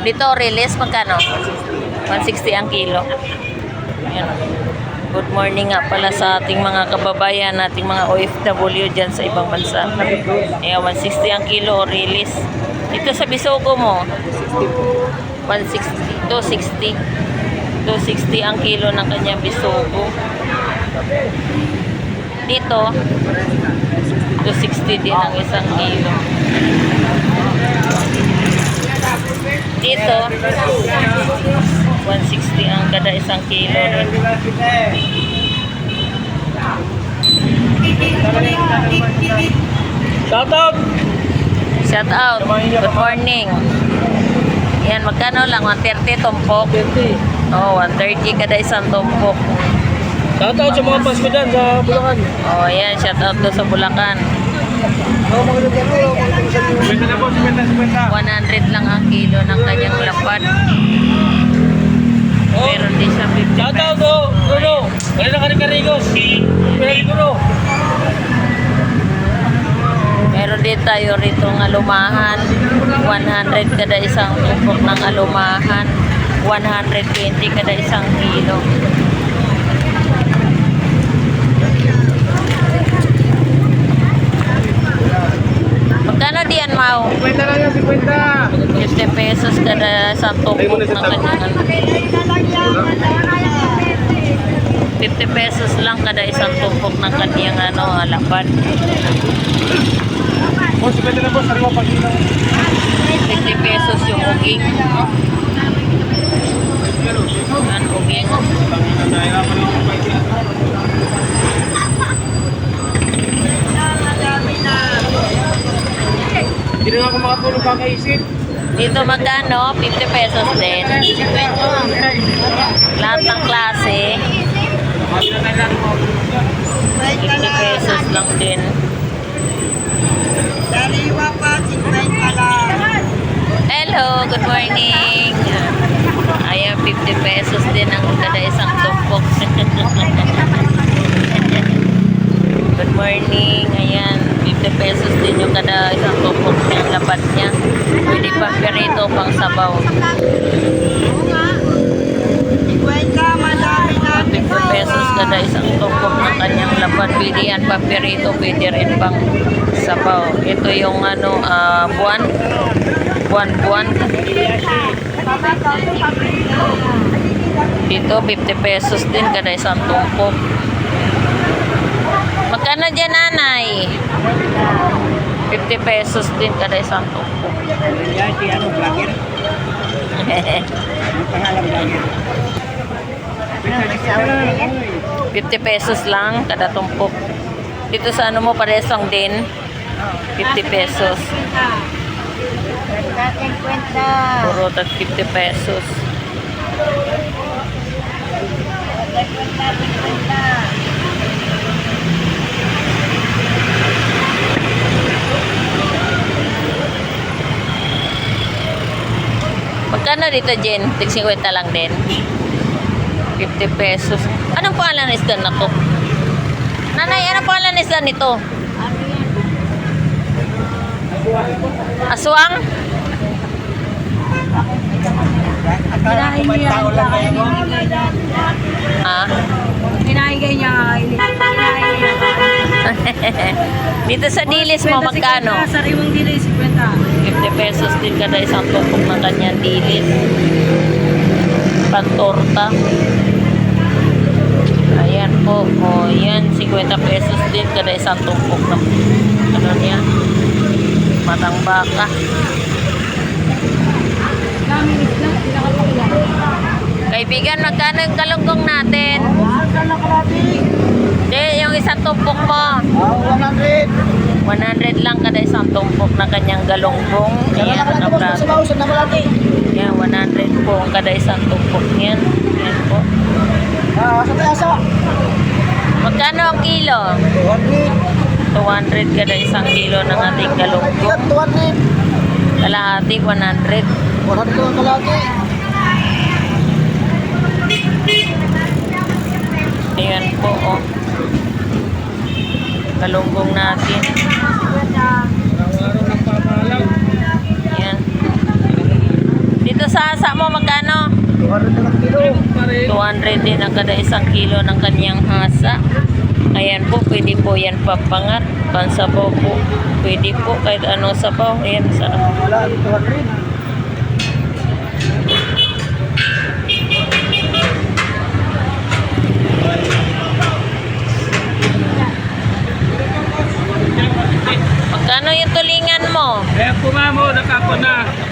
Dito, release, magkano? 160 ang kilo. Yan. Good morning nga pala sa ating mga kababayan, ating mga OFW dyan sa ibang bansa. Ayan, 160 ang kilo, release. Dito sa Bisogo mo, 160, 260. 260 ang kilo ng kanyang Bisogo. Dito, 260 din ang isang kilo. Dito, 160 ang kada isang kilo. Shout out! Shout out. Good morning. Yan, magkano lang? 130 tumpok. 20. Oh, 130 kada isang tumpok. Shout out sa mga Pasko dyan sa Bulacan. Oh, yan. Shout out doon sa Bulacan. Oo, mga lugar mo. Kwenta na po, kwenta, kwenta. 100 lang ang kilo ng kanyang lapad. Meron din siya 50 Shout out to Bruno. Kanina ka rin karigos. Pinali Bruno. Meron din tayo rito ng alumahan. 100 kada isang tumpok ng alumahan. 120 kada isang kilo. Magkano diyan, Mau? Kwenta lang yan, 50. 50 pesos kada isang tumpok ng kanyang 50 pesos lang kada isang tumpok ng kanyang ano, lapad. Boss, kwenta na boss. Sariwa pag ilaw. 50 pesos yung uging. Yan, uging. Hindi ako makatulog kakaisip. Dito magkano? 50 pesos din. Lahat ng klase. 50 pesos lang din. Daliwa pa, 50 lang. Hello, good morning. Ayan, 50 pesos din ang kada isang tumpok. good morning. Ayan, 50 pesos din yung kada isang tumpok niya, lapat niya. Pwede pa perito pang sabaw. 50, madami na. 50 pesos kada isang tumpok ng kanyang lapat. Pwede yan pa perito, pwede rin pang sabaw. Ito yung ano, ah, buwan. Buwan-buwan. Dito, 50 pesos din kada isang tumpok. Magkano dyan, nanay? 50 pesos din kada isang tumpok. Yan, si ano, vlogger. Ang pangalan vlogger. 50 pesos lang kada tumpok. Dito sa ano mo, paresang din. 50 pesos. Puro tag 50 pesos. Magkano dito, Jen? Tig 50 lang din. 50 pesos. Anong pangalan ng isda na to? Nanay, anong pangalan ng isda nito? Aswang? Kinain niya. Ah. Kinain niya. Kinain niya. Dito sa dilis mo, magkano? Sariwang dili, 50. 50 pesos din kada isang tumpok ng kanyang dilis. Pantorta. Ayan po. O, yan. 50 pesos din kada isang tumpok ng ano niya. Matang baka. Kami isla, pinakapagla. Kaibigan, magkano yung kalunggong natin? Na? Di, yung isang tumpok mo. Oh, 100. 100 lang kada isang tumpok ng kanyang galunggong. Ayan, na kalati? Yan, 100 po kada isang tumpok niyan. Yan po. Ah, sa tayasa. Magkano ang kilo? 100. 200 kada isang kilo ng ating galunggong. 200. Kalahati, 100. 100 lang kalati. Ayan po, oh. Galunggong natin. Ayan. hasa mo, magkano? 200 na lang kilo. 200 din ang kada isang kilo ng kanyang hasa. Ayan po, pwede po yan papangat. Pansabaw po. Pwede po kahit anong sabaw. Ayan, sarap. Wala, 200.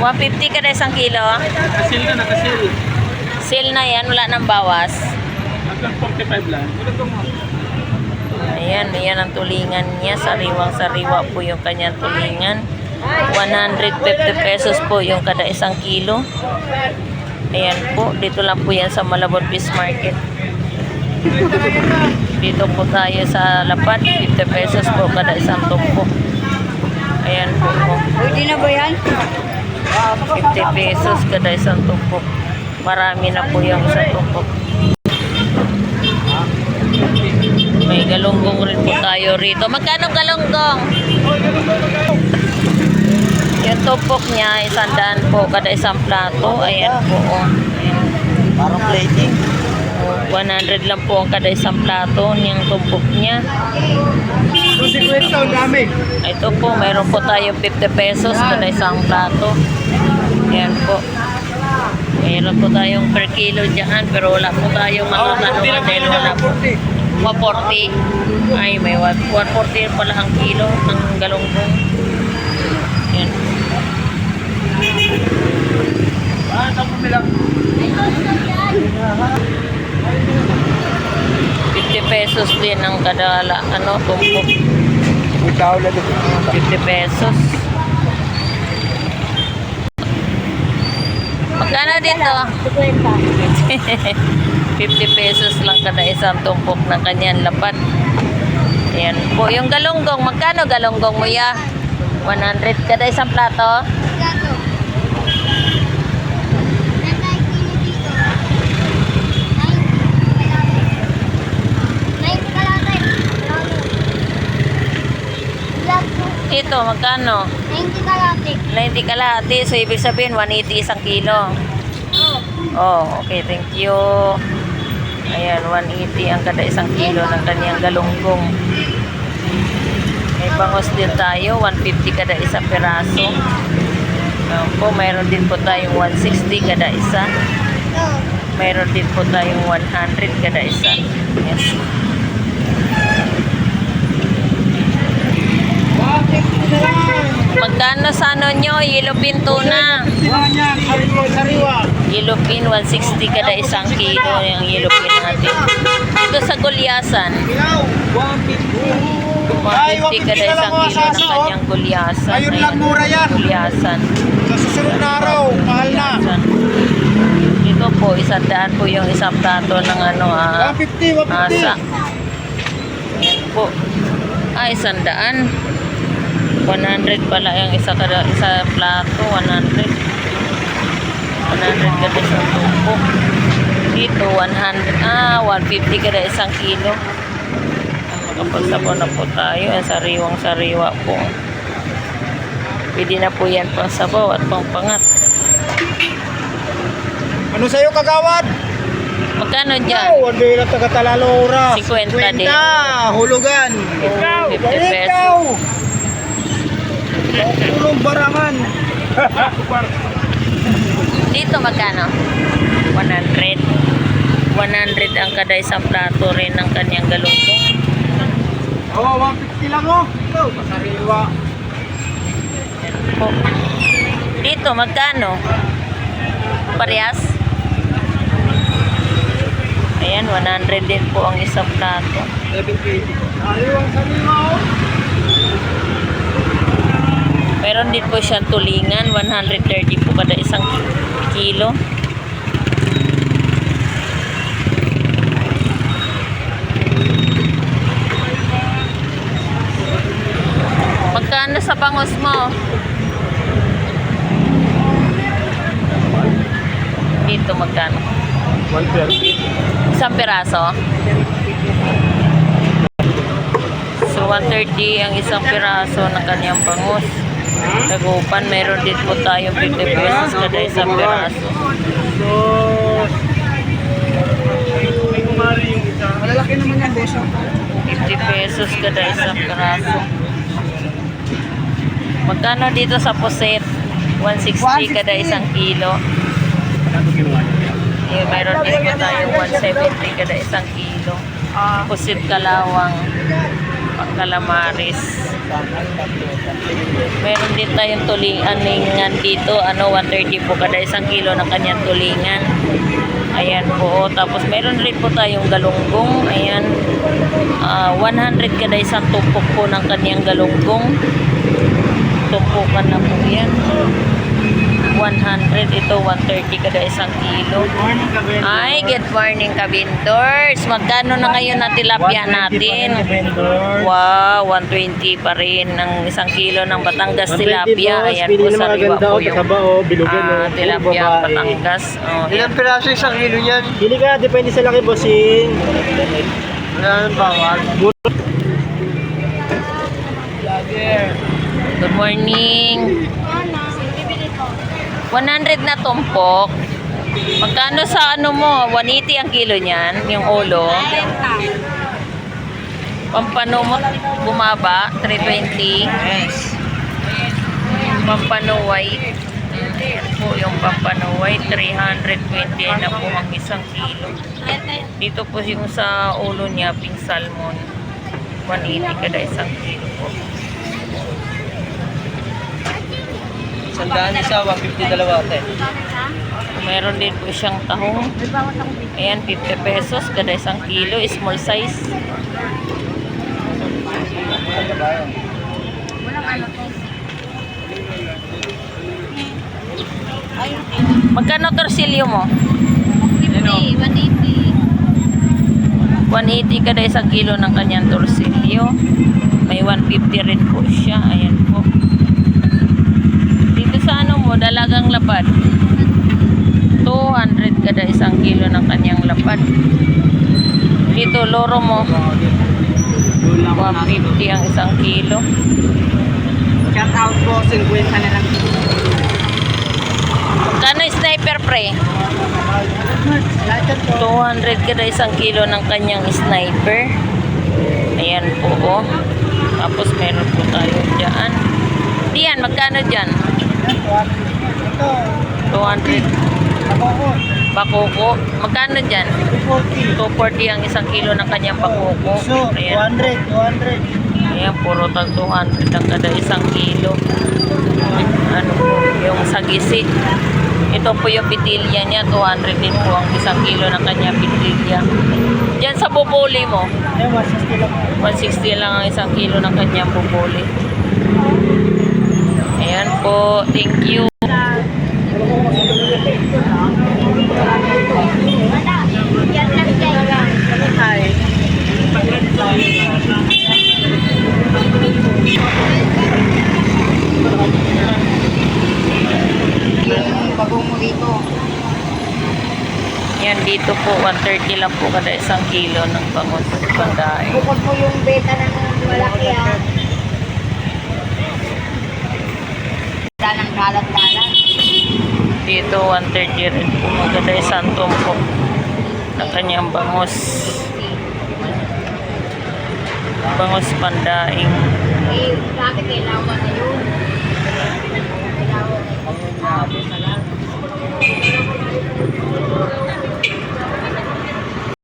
150 kada isang kilo. Nakasil na, nakasil. Sale na yan, wala nang bawas. Hanggang 45 lang. Ayan, ayan ang tulingan niya. Sariwang sariwa po yung kanyang tulingan. 150 pesos po yung kada isang kilo. Ayan po, dito lang po yan sa Malabon Fish Market. Dito po tayo sa Lapad, 50 pesos po kada isang tumpok. Ayan po po. Pwede na ba yan? 50 pesos kada isang tumpok. Marami na po yung isang tumpok. May galunggong rin po tayo rito. Magkano galunggong? Yung tumpok niya, isang daan po kada isang plato. Ayan po. Oh. Parang plating. Oh, 100 lang po ang kada isang plato niyang tumpok niya. 250 ang dami. Ito po, mayroon po tayo 50 pesos kada isang plato. Ayan po. Mayroon po tayong per kilo dyan, pero wala po tayong mga kanuhan dahil wala po. 140. Ay, may 1- 140 pala ang kilo ng galunggong. Ayan. Ah, tapos bilang. 50 pesos din ang kada la- ano, tumpok. Ikaw lang ito. 50 pesos. Magkano dito? 50 pesos lang kada isang tumpok ng kanyan lapat. Ayan po. Yung galunggong, magkano galunggong mo ya? 100 kada isang plato? Dito, magkano? 90 kalahati. So, ibig sabihin, 180 isang kilo. Oh, okay. Thank you. Ayan, 180 ang kada isang kilo ng kanyang galunggong. May bangos din tayo, 150 kada isang peraso. Ayan po, mayroon din po tayong 160 kada isa. Mayroon din po tayong 100 kada isa. Yes. Magkano sa ano nyo? Yellow pin tuna. Sariwa. Yellow pin, 160 kada isang kilo yung yellow pin natin. Dito sa Gulyasan, Ilaw. 150. 150 kada isang kilo ng kanyang Gulyasan. Ayun lang, mura yan. Gulyasan. Sa susunod na araw, mahal na. Dito po, isang daan po yung isang plato ng ano, ah, 150, 150. asa. Ayan po. Ah, isang daan. 100 pala yung isa kada isa plato, 100. 100 kada isang tumpok. Dito, 100, ah, 150 kada isang kilo. Makapagsabaw na po tayo. Ang sariwang sariwa po. Pwede na po yan pang sabaw at pang pangat. Ano sa'yo kagawad? Magkano dyan? Oh, hindi na taga Talalora. 50 din. hulugan. Ikaw, 50 Ikaw. pesos. Tulong barangan. Dito magkano? 100. 100 ang kada isang plato rin ng kanyang galunggong. Oo, 150 lang oh. Ito, pasariwa. Po. Dito magkano? Parehas? Ayan, 100 din po ang isang plato. 780. Sariwang sariwa oh. Meron din po siyang tulingan, 130 po kada isang kilo. Magkano sa bangos mo? Dito magkano? 130. Isang piraso? So 130 ang isang piraso ng kanyang bangus. Tagupan, meron din po tayong 50 pesos kada isang piraso. So. Malalaki naman yan, boss. ah. 50 pesos kada isang piraso. Magkano dito sa puset? 160 kada isang kilo. Eh, mayroon din po tayong 170 kada isang kilo. Pusit kalawang, pangkalamaris. Meron din tayong tulingan dito, ano, 130 po kada isang kilo ng kanyang tulingan. Ayan po. Tapos meron rin po tayong galunggong. Ayan. Ah, 100 kada isang tumpok po ng kanyang galunggong. Tumpukan na po yan. 100. Ito, 130 kada isang kilo. Ay, good morning kabintors. Magkano na ngayon na tilapia natin? Wow, 120 pa rin ng isang kilo ng Batangas tilapia. Ayan po, sariwa po yung bilugan ah, tilapia Batangas. Oh, Ilang piraso isang kilo niyan? Pili ka, depende sa laki bossing. Wala nang bawal. Good morning. 100 na tumpok. Magkano sa ano mo? 180 ang kilo niyan, yung ulo. Pampano mo bumaba, 320. Yes. Pampano white. Po yung pampano white, 320 na po ang isang kilo. Dito po yung sa ulo niya, pink salmon. 180 kada isang kilo Sandaan isa, 150 dalawa ate. Meron din po siyang tahong. Ayan, 50 pesos kada isang kilo, small size. Magkano torsilyo mo? 180 kada isang kilo ng kanyang torsilyo. May 150 rin po siya. Ayan po. Mo, dalagang lapad. 200 kada isang kilo ng kanyang lapad. Dito, loro mo. 150 ang isang kilo. Shout out po, 50 na lang. Yung sniper pre? 200 kada isang kilo ng kanyang sniper. Ayan po oh. Tapos meron po tayo dyan. Diyan, magkano dyan? 200. Bakoko. Magkano dyan? 240 ang isang kilo ng kanyang bakoko. Ayan. 200, 200. Ayan, puro tag 200 ang kada isang kilo. Ano po, yung sagisi. Ito po yung pitilya niya, 200 din po ang isang kilo ng kanya pitilya. Diyan sa bubuli mo, Eh, 160 lang. 160 lang ang isang kilo ng kanyang bubuli. Po, thank you. Yan dito po, 130 lang po kada isang kilo ng bangus pandaing. Bukod po yung beta ng dito 130 rin po. Maganda yung santong po. Na kanyang bangos bangos pandaing. eh bakit kailangan na yun kailangan na yun